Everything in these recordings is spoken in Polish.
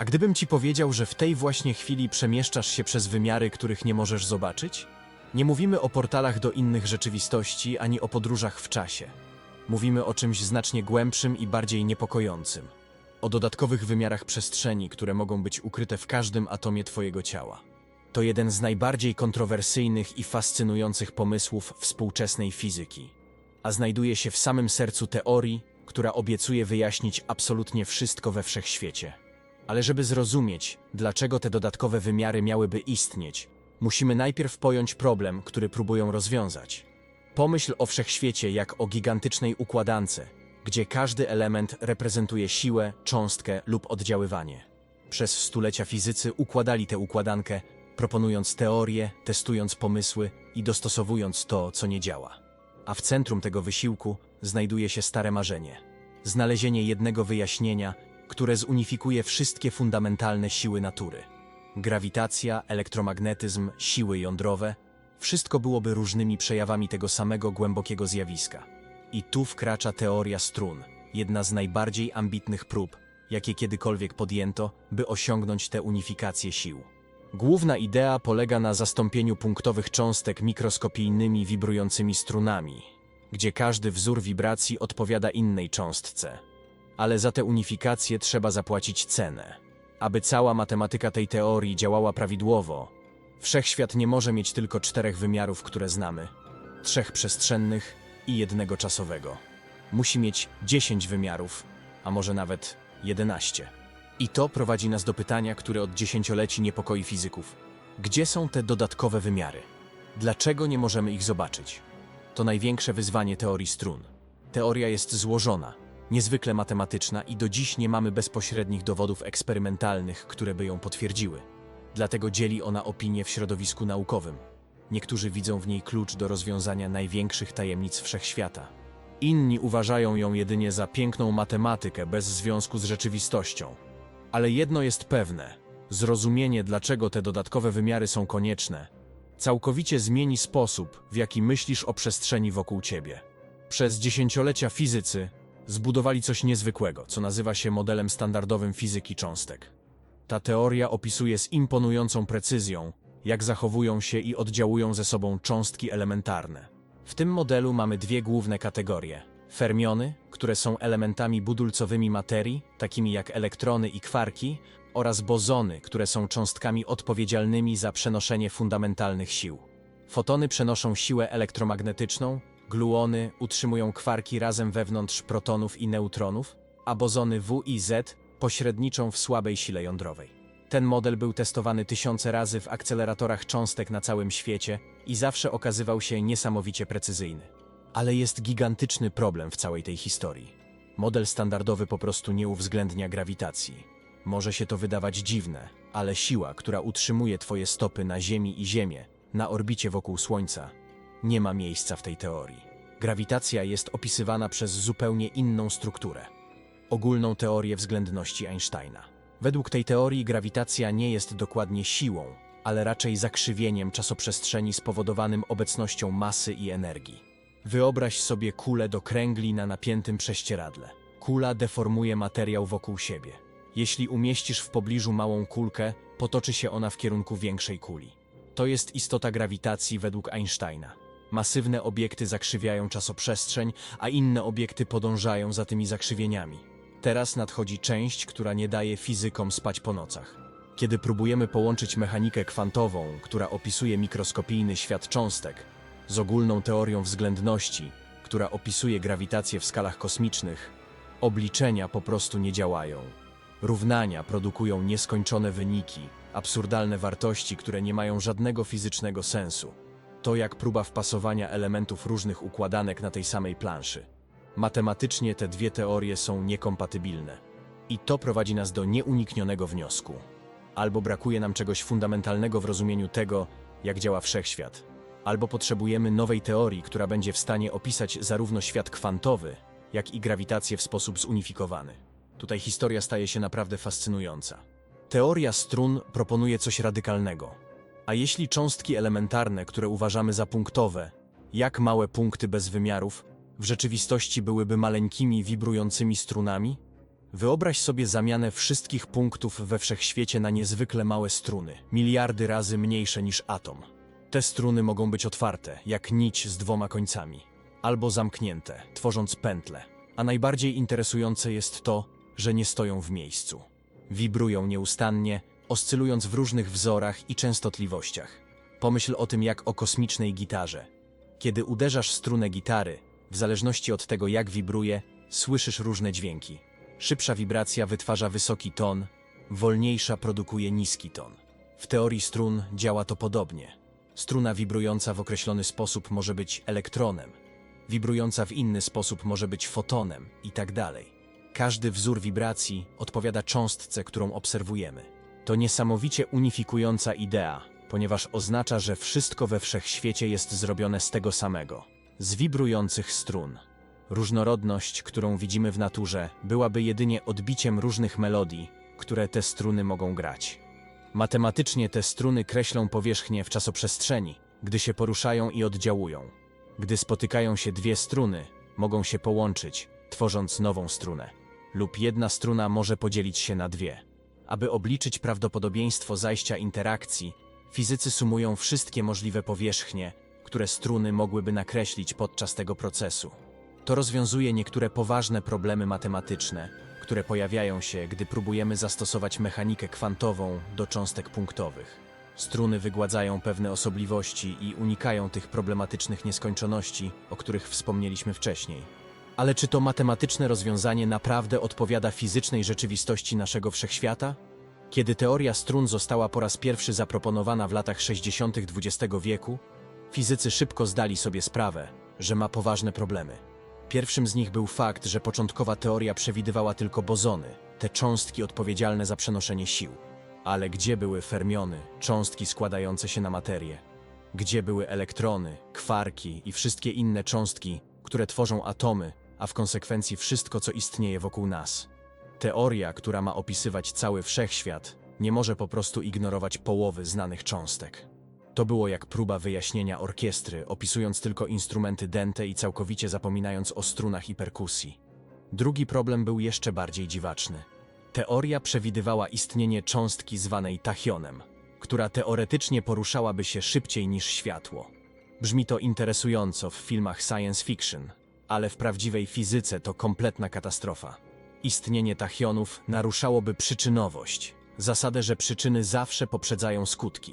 A gdybym ci powiedział, że w tej właśnie chwili przemieszczasz się przez wymiary, których nie możesz zobaczyć? Nie mówimy o portalach do innych rzeczywistości ani o podróżach w czasie. Mówimy o czymś znacznie głębszym i bardziej niepokojącym. O dodatkowych wymiarach przestrzeni, które mogą być ukryte w każdym atomie Twojego ciała. To jeden z najbardziej kontrowersyjnych i fascynujących pomysłów współczesnej fizyki, a znajduje się w samym sercu teorii, która obiecuje wyjaśnić absolutnie wszystko we wszechświecie. Ale żeby zrozumieć, dlaczego te dodatkowe wymiary miałyby istnieć, musimy najpierw pojąć problem, który próbują rozwiązać. Pomyśl o wszechświecie jak o gigantycznej układance, gdzie każdy element reprezentuje siłę, cząstkę lub oddziaływanie. Przez stulecia fizycy układali tę układankę, proponując teorie, testując pomysły i dostosowując to, co nie działa. A w centrum tego wysiłku znajduje się stare marzenie znalezienie jednego wyjaśnienia, które zunifikuje wszystkie fundamentalne siły natury. Grawitacja, elektromagnetyzm, siły jądrowe wszystko byłoby różnymi przejawami tego samego głębokiego zjawiska. I tu wkracza teoria strun, jedna z najbardziej ambitnych prób, jakie kiedykolwiek podjęto, by osiągnąć tę unifikację sił. Główna idea polega na zastąpieniu punktowych cząstek mikroskopijnymi wibrującymi strunami, gdzie każdy wzór wibracji odpowiada innej cząstce. Ale za tę unifikację trzeba zapłacić cenę. Aby cała matematyka tej teorii działała prawidłowo, wszechświat nie może mieć tylko czterech wymiarów, które znamy trzech przestrzennych i jednego czasowego. Musi mieć dziesięć wymiarów, a może nawet jedenaście. I to prowadzi nas do pytania, które od dziesięcioleci niepokoi fizyków. Gdzie są te dodatkowe wymiary? Dlaczego nie możemy ich zobaczyć? To największe wyzwanie teorii strun. Teoria jest złożona, niezwykle matematyczna i do dziś nie mamy bezpośrednich dowodów eksperymentalnych, które by ją potwierdziły. Dlatego dzieli ona opinię w środowisku naukowym. Niektórzy widzą w niej klucz do rozwiązania największych tajemnic wszechświata. Inni uważają ją jedynie za piękną matematykę bez związku z rzeczywistością. Ale jedno jest pewne: zrozumienie, dlaczego te dodatkowe wymiary są konieczne, całkowicie zmieni sposób, w jaki myślisz o przestrzeni wokół ciebie. Przez dziesięciolecia fizycy zbudowali coś niezwykłego, co nazywa się modelem standardowym fizyki cząstek. Ta teoria opisuje z imponującą precyzją, jak zachowują się i oddziałują ze sobą cząstki elementarne. W tym modelu mamy dwie główne kategorie: fermiony, które są elementami budulcowymi materii, takimi jak elektrony i kwarki, oraz bozony, które są cząstkami odpowiedzialnymi za przenoszenie fundamentalnych sił. Fotony przenoszą siłę elektromagnetyczną, gluony utrzymują kwarki razem wewnątrz protonów i neutronów, a bozony W i Z pośredniczą w słabej sile jądrowej. Ten model był testowany tysiące razy w akceleratorach cząstek na całym świecie i zawsze okazywał się niesamowicie precyzyjny. Ale jest gigantyczny problem w całej tej historii. Model standardowy po prostu nie uwzględnia grawitacji. Może się to wydawać dziwne, ale siła, która utrzymuje Twoje stopy na Ziemi i Ziemię, na orbicie wokół Słońca, nie ma miejsca w tej teorii. Grawitacja jest opisywana przez zupełnie inną strukturę ogólną teorię względności Einsteina. Według tej teorii grawitacja nie jest dokładnie siłą, ale raczej zakrzywieniem czasoprzestrzeni spowodowanym obecnością masy i energii. Wyobraź sobie kulę do kręgli na napiętym prześcieradle. Kula deformuje materiał wokół siebie. Jeśli umieścisz w pobliżu małą kulkę, potoczy się ona w kierunku większej kuli. To jest istota grawitacji według Einsteina. Masywne obiekty zakrzywiają czasoprzestrzeń, a inne obiekty podążają za tymi zakrzywieniami. Teraz nadchodzi część, która nie daje fizykom spać po nocach. Kiedy próbujemy połączyć mechanikę kwantową, która opisuje mikroskopijny świat cząstek, z ogólną teorią względności, która opisuje grawitację w skalach kosmicznych, obliczenia po prostu nie działają. Równania produkują nieskończone wyniki, absurdalne wartości, które nie mają żadnego fizycznego sensu. To jak próba wpasowania elementów różnych układanek na tej samej planszy. Matematycznie te dwie teorie są niekompatybilne. I to prowadzi nas do nieuniknionego wniosku. Albo brakuje nam czegoś fundamentalnego w rozumieniu tego, jak działa wszechświat, albo potrzebujemy nowej teorii, która będzie w stanie opisać zarówno świat kwantowy, jak i grawitację w sposób zunifikowany. Tutaj historia staje się naprawdę fascynująca. Teoria strun proponuje coś radykalnego. A jeśli cząstki elementarne, które uważamy za punktowe, jak małe punkty bez wymiarów, w rzeczywistości byłyby maleńkimi, wibrującymi strunami? Wyobraź sobie zamianę wszystkich punktów we wszechświecie na niezwykle małe struny, miliardy razy mniejsze niż atom. Te struny mogą być otwarte, jak nić z dwoma końcami, albo zamknięte, tworząc pętle. A najbardziej interesujące jest to, że nie stoją w miejscu. Wibrują nieustannie, oscylując w różnych wzorach i częstotliwościach. Pomyśl o tym jak o kosmicznej gitarze. Kiedy uderzasz strunę gitary, w zależności od tego jak wibruje, słyszysz różne dźwięki. Szybsza wibracja wytwarza wysoki ton, wolniejsza produkuje niski ton. W teorii strun działa to podobnie. Struna wibrująca w określony sposób może być elektronem, wibrująca w inny sposób może być fotonem i tak dalej. Każdy wzór wibracji odpowiada cząstce, którą obserwujemy. To niesamowicie unifikująca idea, ponieważ oznacza, że wszystko we wszechświecie jest zrobione z tego samego z wibrujących strun. Różnorodność, którą widzimy w naturze, byłaby jedynie odbiciem różnych melodii, które te struny mogą grać. Matematycznie te struny kreślą powierzchnię w czasoprzestrzeni, gdy się poruszają i oddziałują. Gdy spotykają się dwie struny, mogą się połączyć, tworząc nową strunę. Lub jedna struna może podzielić się na dwie. Aby obliczyć prawdopodobieństwo zajścia interakcji, fizycy sumują wszystkie możliwe powierzchnie, które struny mogłyby nakreślić podczas tego procesu. To rozwiązuje niektóre poważne problemy matematyczne, które pojawiają się, gdy próbujemy zastosować mechanikę kwantową do cząstek punktowych. Struny wygładzają pewne osobliwości i unikają tych problematycznych nieskończoności, o których wspomnieliśmy wcześniej. Ale czy to matematyczne rozwiązanie naprawdę odpowiada fizycznej rzeczywistości naszego wszechświata? Kiedy teoria strun została po raz pierwszy zaproponowana w latach 60. XX wieku, fizycy szybko zdali sobie sprawę, że ma poważne problemy. Pierwszym z nich był fakt, że początkowa teoria przewidywała tylko bozony, te cząstki odpowiedzialne za przenoszenie sił. Ale gdzie były fermiony, cząstki składające się na materię? Gdzie były elektrony, kwarki i wszystkie inne cząstki, które tworzą atomy, a w konsekwencji wszystko, co istnieje wokół nas? Teoria, która ma opisywać cały wszechświat, nie może po prostu ignorować połowy znanych cząstek. To było jak próba wyjaśnienia orkiestry, opisując tylko instrumenty dęte i całkowicie zapominając o strunach i perkusji. Drugi problem był jeszcze bardziej dziwaczny. Teoria przewidywała istnienie cząstki zwanej tachionem, która teoretycznie poruszałaby się szybciej niż światło. Brzmi to interesująco w filmach science fiction, ale w prawdziwej fizyce to kompletna katastrofa. Istnienie tachionów naruszałoby przyczynowość, zasadę, że przyczyny zawsze poprzedzają skutki.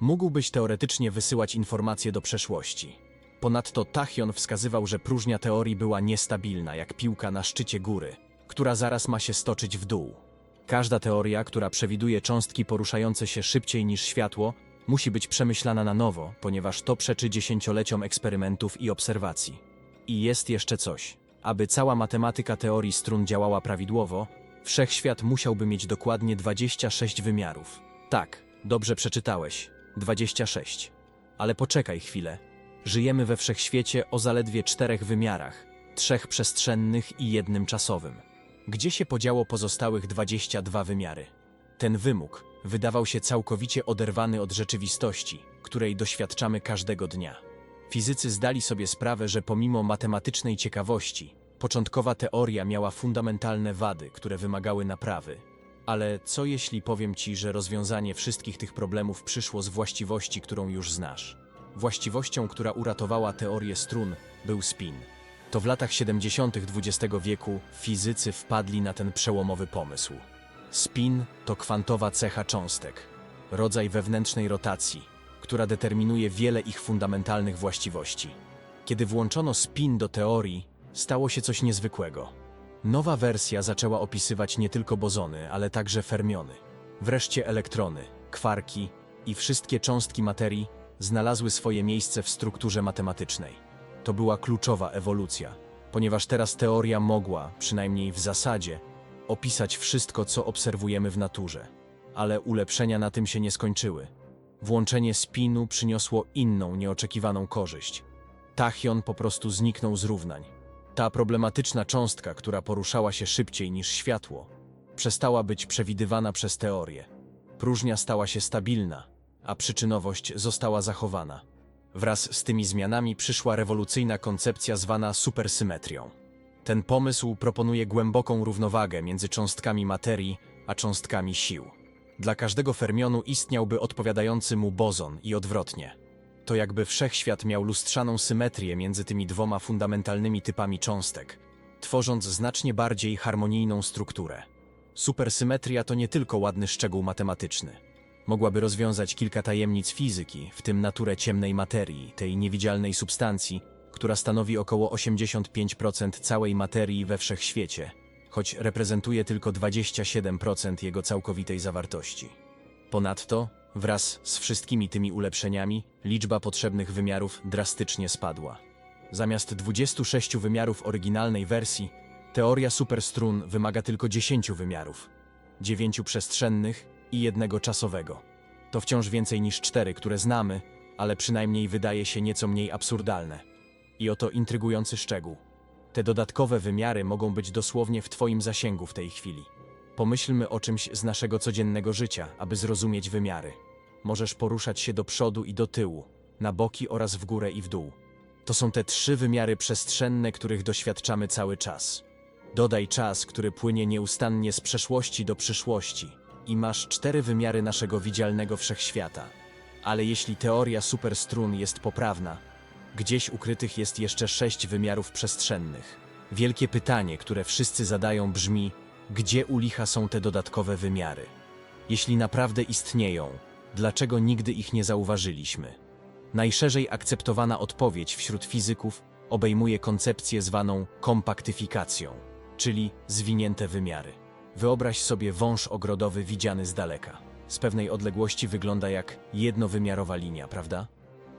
Mógłbyś teoretycznie wysyłać informacje do przeszłości. Ponadto tachion wskazywał, że próżnia teorii była niestabilna, jak piłka na szczycie góry, która zaraz ma się stoczyć w dół. Każda teoria, która przewiduje cząstki poruszające się szybciej niż światło, musi być przemyślana na nowo, ponieważ to przeczy dziesięcioleciom eksperymentów i obserwacji. I jest jeszcze coś. Aby cała matematyka teorii strun działała prawidłowo, wszechświat musiałby mieć dokładnie 26 wymiarów. Tak, dobrze przeczytałeś. 26. Ale poczekaj chwilę. Żyjemy we wszechświecie o zaledwie czterech wymiarach, trzech przestrzennych i jednym czasowym. Gdzie się podziało pozostałych 22 wymiary? Ten wymóg wydawał się całkowicie oderwany od rzeczywistości, której doświadczamy każdego dnia. Fizycy zdali sobie sprawę, że pomimo matematycznej ciekawości, początkowa teoria miała fundamentalne wady, które wymagały naprawy. Ale co jeśli powiem ci, że rozwiązanie wszystkich tych problemów przyszło z właściwości, którą już znasz? Właściwością, która uratowała teorię strun, był spin. To w latach 70. XX wieku fizycy wpadli na ten przełomowy pomysł. Spin to kwantowa cecha cząstek, rodzaj wewnętrznej rotacji, która determinuje wiele ich fundamentalnych właściwości. Kiedy włączono spin do teorii, stało się coś niezwykłego. Nowa wersja zaczęła opisywać nie tylko bozony, ale także fermiony. Wreszcie elektrony, kwarki i wszystkie cząstki materii znalazły swoje miejsce w strukturze matematycznej. To była kluczowa ewolucja, ponieważ teraz teoria mogła, przynajmniej w zasadzie, opisać wszystko, co obserwujemy w naturze. Ale ulepszenia na tym się nie skończyły. Włączenie spinu przyniosło inną, nieoczekiwaną korzyść. Tachion po prostu zniknął z równań. Ta problematyczna cząstka, która poruszała się szybciej niż światło, przestała być przewidywana przez teorię. Próżnia stała się stabilna, a przyczynowość została zachowana. Wraz z tymi zmianami przyszła rewolucyjna koncepcja zwana supersymetrią. Ten pomysł proponuje głęboką równowagę między cząstkami materii a cząstkami sił. Dla każdego fermionu istniałby odpowiadający mu bozon i odwrotnie. To jakby wszechświat miał lustrzaną symetrię między tymi dwoma fundamentalnymi typami cząstek, tworząc znacznie bardziej harmonijną strukturę. Supersymetria to nie tylko ładny szczegół matematyczny. Mogłaby rozwiązać kilka tajemnic fizyki, w tym naturę ciemnej materii, tej niewidzialnej substancji, która stanowi około 85% całej materii we wszechświecie, choć reprezentuje tylko 27% jego całkowitej zawartości. Ponadto, wraz z wszystkimi tymi ulepszeniami, liczba potrzebnych wymiarów drastycznie spadła. Zamiast 26 wymiarów oryginalnej wersji, teoria superstrun wymaga tylko 10 wymiarów, 9 przestrzennych i jednego czasowego. To wciąż więcej niż cztery, które znamy, ale przynajmniej wydaje się nieco mniej absurdalne. I oto intrygujący szczegół. Te dodatkowe wymiary mogą być dosłownie w Twoim zasięgu w tej chwili. Pomyślmy o czymś z naszego codziennego życia, aby zrozumieć wymiary. Możesz poruszać się do przodu i do tyłu, na boki oraz w górę i w dół. To są te trzy wymiary przestrzenne, których doświadczamy cały czas. Dodaj czas, który płynie nieustannie z przeszłości do przyszłości i masz cztery wymiary naszego widzialnego wszechświata. Ale jeśli teoria superstrun jest poprawna, gdzieś ukrytych jest jeszcze sześć wymiarów przestrzennych. Wielkie pytanie, które wszyscy zadają brzmi, gdzie u licha są te dodatkowe wymiary? Jeśli naprawdę istnieją, dlaczego nigdy ich nie zauważyliśmy? Najszerzej akceptowana odpowiedź wśród fizyków obejmuje koncepcję zwaną kompaktyfikacją, czyli zwinięte wymiary. Wyobraź sobie wąż ogrodowy widziany z daleka. Z pewnej odległości wygląda jak jednowymiarowa linia, prawda?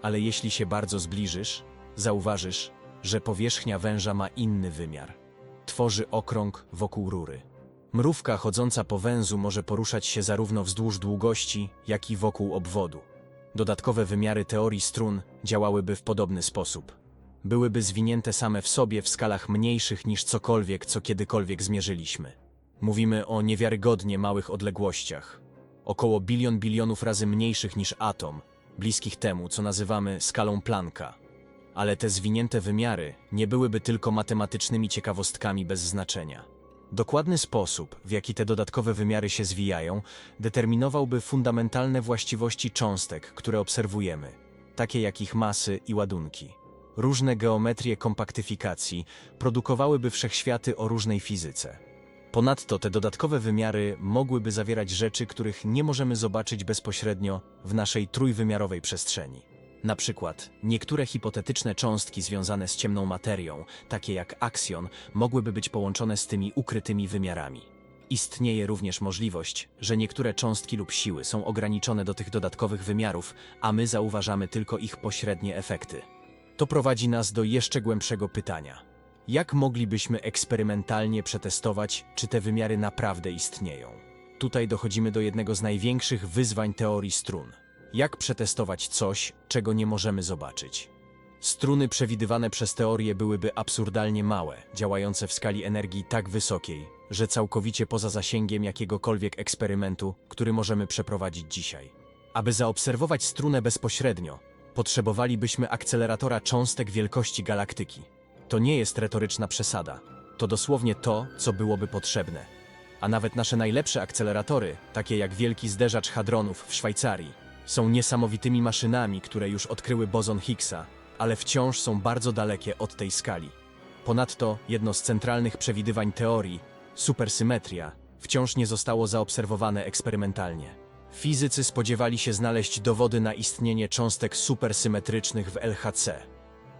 Ale jeśli się bardzo zbliżysz, zauważysz, że powierzchnia węża ma inny wymiar. Tworzy okrąg wokół rury. Mrówka chodząca po węzu może poruszać się zarówno wzdłuż długości, jak i wokół obwodu. Dodatkowe wymiary teorii strun działałyby w podobny sposób. Byłyby zwinięte same w sobie w skalach mniejszych niż cokolwiek, co kiedykolwiek zmierzyliśmy. Mówimy o niewiarygodnie małych odległościach. Około bilion bilionów razy mniejszych niż atom, bliskich temu, co nazywamy skalą Plancka. Ale te zwinięte wymiary nie byłyby tylko matematycznymi ciekawostkami bez znaczenia. Dokładny sposób, w jaki te dodatkowe wymiary się zwijają, determinowałby fundamentalne właściwości cząstek, które obserwujemy, takie jak ich masy i ładunki. Różne geometrie kompaktyfikacji produkowałyby wszechświaty o różnej fizyce. Ponadto te dodatkowe wymiary mogłyby zawierać rzeczy, których nie możemy zobaczyć bezpośrednio w naszej trójwymiarowej przestrzeni. Na przykład niektóre hipotetyczne cząstki związane z ciemną materią, takie jak aksion, mogłyby być połączone z tymi ukrytymi wymiarami. Istnieje również możliwość, że niektóre cząstki lub siły są ograniczone do tych dodatkowych wymiarów, a my zauważamy tylko ich pośrednie efekty. To prowadzi nas do jeszcze głębszego pytania. Jak moglibyśmy eksperymentalnie przetestować, czy te wymiary naprawdę istnieją? Tutaj dochodzimy do jednego z największych wyzwań teorii strun. Jak przetestować coś, czego nie możemy zobaczyć? Struny przewidywane przez teorię byłyby absurdalnie małe, działające w skali energii tak wysokiej, że całkowicie poza zasięgiem jakiegokolwiek eksperymentu, który możemy przeprowadzić dzisiaj. Aby zaobserwować strunę bezpośrednio, potrzebowalibyśmy akceleratora cząstek wielkości galaktyki. To nie jest retoryczna przesada. To dosłownie to, co byłoby potrzebne. A nawet nasze najlepsze akceleratory, takie jak wielki zderzacz hadronów w Szwajcarii, są niesamowitymi maszynami, które już odkryły bozon Higgsa, ale wciąż są bardzo dalekie od tej skali. Ponadto jedno z centralnych przewidywań teorii, supersymetria, wciąż nie zostało zaobserwowane eksperymentalnie. Fizycy spodziewali się znaleźć dowody na istnienie cząstek supersymetrycznych w LHC,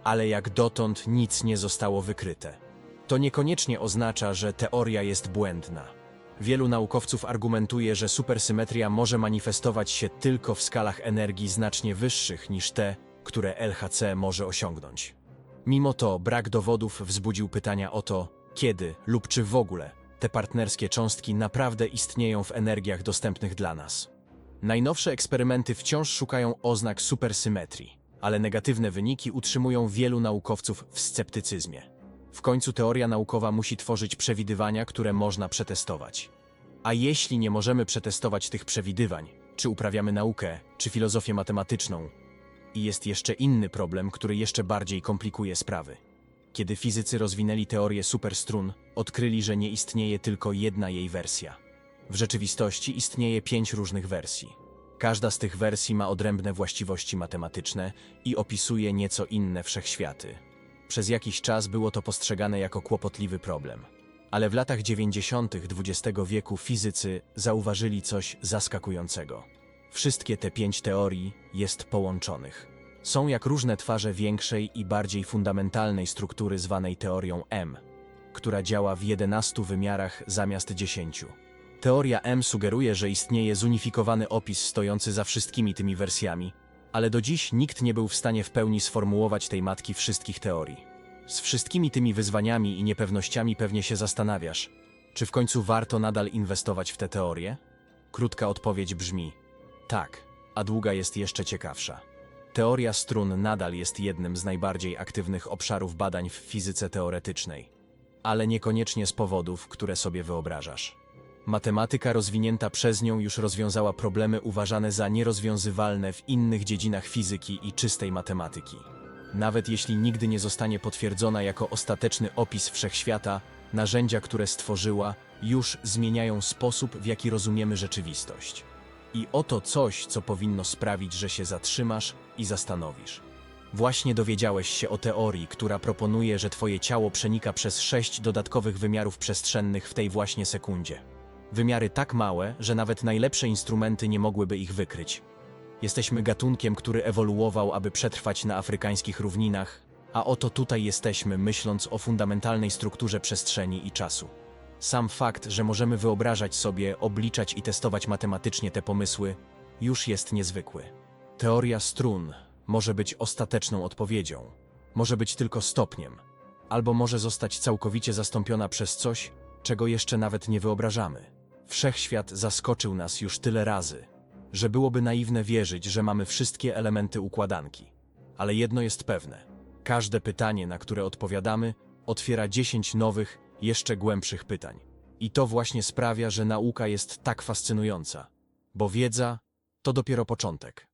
ale jak dotąd nic nie zostało wykryte. To niekoniecznie oznacza, że teoria jest błędna. Wielu naukowców argumentuje, że supersymetria może manifestować się tylko w skalach energii znacznie wyższych niż te, które LHC może osiągnąć. Mimo to brak dowodów wzbudził pytania o to, kiedy lub czy w ogóle te partnerskie cząstki naprawdę istnieją w energiach dostępnych dla nas. Najnowsze eksperymenty wciąż szukają oznak supersymetrii, ale negatywne wyniki utrzymują wielu naukowców w sceptycyzmie. W końcu teoria naukowa musi tworzyć przewidywania, które można przetestować. A jeśli nie możemy przetestować tych przewidywań, czy uprawiamy naukę, czy filozofię matematyczną, i jest jeszcze inny problem, który jeszcze bardziej komplikuje sprawy. Kiedy fizycy rozwinęli teorię superstrun, odkryli, że nie istnieje tylko jedna jej wersja. W rzeczywistości istnieje pięć różnych wersji. Każda z tych wersji ma odrębne właściwości matematyczne i opisuje nieco inne wszechświaty. Przez jakiś czas było to postrzegane jako kłopotliwy problem. Ale w latach 90. XX wieku fizycy zauważyli coś zaskakującego. Wszystkie te pięć teorii jest połączonych. Są jak różne twarze większej i bardziej fundamentalnej struktury zwanej teorią M, która działa w 11 wymiarach zamiast 10. Teoria M sugeruje, że istnieje zunifikowany opis stojący za wszystkimi tymi wersjami, ale do dziś nikt nie był w stanie w pełni sformułować tej matki wszystkich teorii. Z wszystkimi tymi wyzwaniami i niepewnościami pewnie się zastanawiasz, czy w końcu warto nadal inwestować w te teorie? Krótka odpowiedź brzmi: tak, a długa jest jeszcze ciekawsza. Teoria strun nadal jest jednym z najbardziej aktywnych obszarów badań w fizyce teoretycznej, ale niekoniecznie z powodów, które sobie wyobrażasz. Matematyka rozwinięta przez nią już rozwiązała problemy uważane za nierozwiązywalne w innych dziedzinach fizyki i czystej matematyki. Nawet jeśli nigdy nie zostanie potwierdzona jako ostateczny opis wszechświata, narzędzia, które stworzyła, już zmieniają sposób, w jaki rozumiemy rzeczywistość. I oto coś, co powinno sprawić, że się zatrzymasz i zastanowisz. Właśnie dowiedziałeś się o teorii, która proponuje, że Twoje ciało przenika przez sześć dodatkowych wymiarów przestrzennych w tej właśnie sekundzie. Wymiary tak małe, że nawet najlepsze instrumenty nie mogłyby ich wykryć. Jesteśmy gatunkiem, który ewoluował, aby przetrwać na afrykańskich równinach, a oto tutaj jesteśmy, myśląc o fundamentalnej strukturze przestrzeni i czasu. Sam fakt, że możemy wyobrażać sobie, obliczać i testować matematycznie te pomysły, już jest niezwykły. Teoria strun może być ostateczną odpowiedzią, może być tylko stopniem, albo może zostać całkowicie zastąpiona przez coś, czego jeszcze nawet nie wyobrażamy. Wszechświat zaskoczył nas już tyle razy, że byłoby naiwne wierzyć, że mamy wszystkie elementy układanki. Ale jedno jest pewne: każde pytanie, na które odpowiadamy, otwiera 10 nowych, jeszcze głębszych pytań. I to właśnie sprawia, że nauka jest tak fascynująca, bo wiedza to dopiero początek.